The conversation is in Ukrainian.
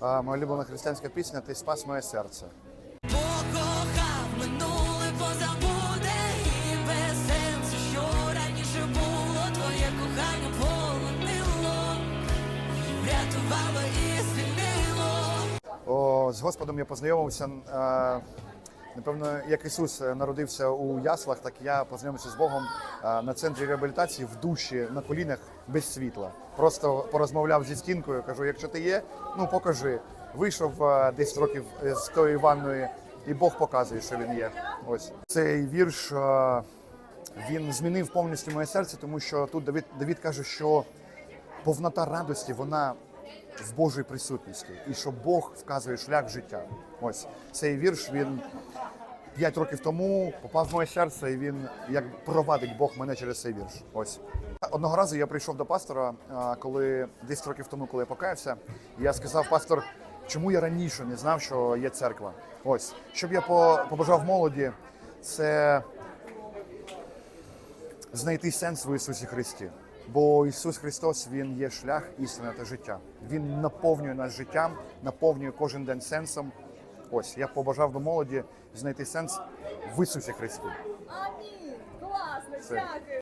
Моя улюблена християнська пісня Ти спас моє серце. Покохав минуле позабуде і без сенсу, що раніше було, твоє кохання полонило, врятувало і звільнило. О, з Господом я познайомився. Е, Напевно, як Ісус народився у яслах, так я познайомився з Богом е, на центрі реабілітації в душі на колінах без світла. Просто порозмовляв зі стінкою. Кажу, якщо ти є, ну покажи. Вийшов е, 10 років з тої ванної, і Бог показує, що він є. Ось цей вірш. е, Він змінив повністю моє серце, тому що тут Давид, Давид каже, що повнота радості вона в Божій присутності, і що Бог вказує шлях життя. Ось цей вірш він п'ять років тому попав в моє серце, і він як провадить Бог мене через цей вірш. Ось одного разу я прийшов до пастора, коли 10 років тому, коли я покаявся, я сказав, пастор, чому я раніше не знав, що є церква? Ось щоб я побажав молоді, це знайти сенс в Ісусі Христі. Бо Ісус Христос Він є шлях, істина та життя. Він наповнює нас життям, наповнює кожен день сенсом. Ось я побажав би молоді знайти сенс в Ісусі Христі. Амінь! Класно, дякую.